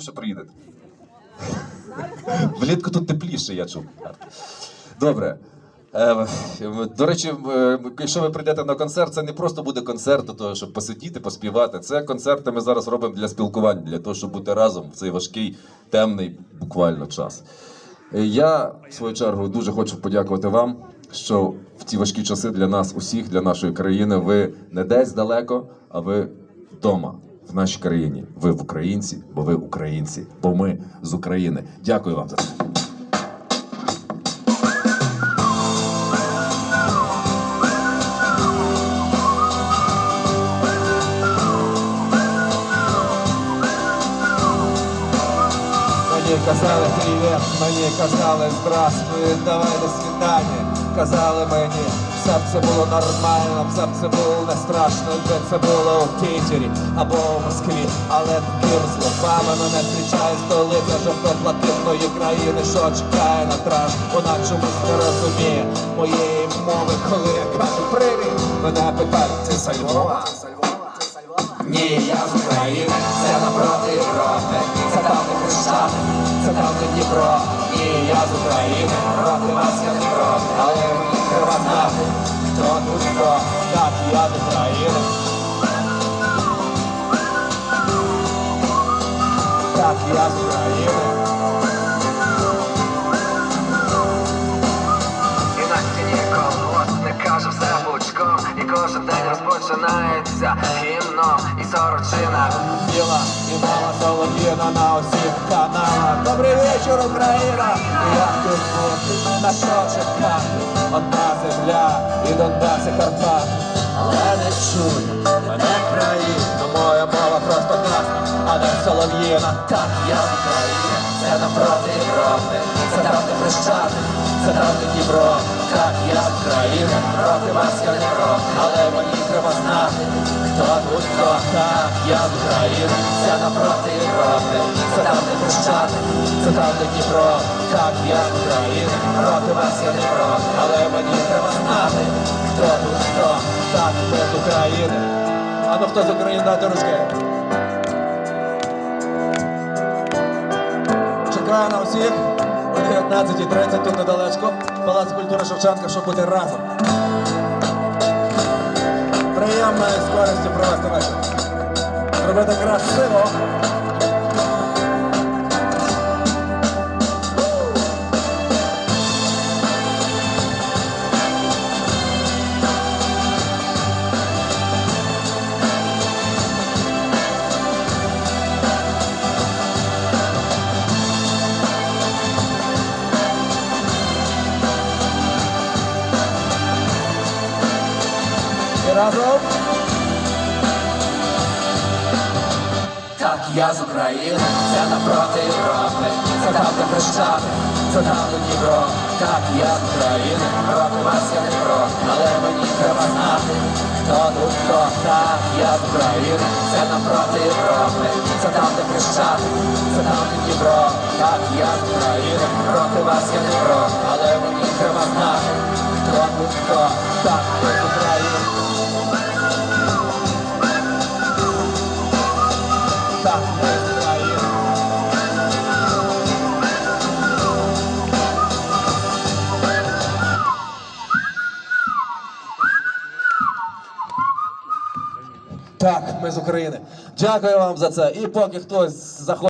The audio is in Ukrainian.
що приїдете. Влітку тут тепліше, я чув. Добре. Е, До речі, е, якщо ви прийдете на концерт, це не просто буде концерт, до того, щоб посидіти, поспівати. Це концерти ми зараз робимо для спілкування, для того, щоб бути разом в цей важкий, темний буквально час. Е, Я, в свою чергу, дуже хочу подякувати вам, що в ці важкі часи для нас, усіх, для нашої країни, ви не десь далеко, а ви вдома. В нашій країні. Ви в українці, бо ви українці, бо ми з України. Дякую вам за це. Мені казали привіт, мені казали здравствуй, давай до свидання. Казали мені, все б це було нормально, все б це було не страшно, якби це було у Пітері або у Москві. Але такими словами мене зустрічає столиця жовто-блакитної країни, що чекає на траж. Вона чомусь не розуміє моєї мови, коли я кажу привіт, мене питають, ти з Львова? Ні, я з України, це напроти Не Дніпро. і я з України, проти вас я проти, але мені треба знати, хто тут хто, так я з України. Так, я з України. І кожен день розпочинається гімном і сорочина Діла і мама Солов'їна на усіх каналах. Добрий вечір, Україна! Як тут бути? На що чекати? Одна земля і Донбас і Карпат. Але не чує мене країна, красна, а не Солов'їна. Так, я з України, це напроти Європи, це там не Хрещатик, це там не Дніпро. Так, я з України, проти вас я не проти, але мені треба знати, хто тут хто. Так, я з України, це напроти Європи, це там не Хрещатик, це там не Дніпро. Так, я з України, проти вас я не проти, але мені треба знати, хто тут хто. Так, ми з України. А ну хто з України дати ручки? На всіх о 19.30 тут недалечко. Палац культури Шевченка, щоб бути разом. Приємної користю провести вечір. Робити красиво. Разом. Так, я з України, це напроти Європи, це там, де Хрещатик, це там, де Дніпро. Так, я з України, проти вас я не проти, але мені треба знати, хто тут хто. Так, я з України, це напроти Європи, це там, де Хрещатик, це там, де Дніпро. Так, я з України, проти вас я не проти, але мені треба знати, хто тут хто. Так, я з Так, ми з України. Дякую вам за це. І поки хтось заходить.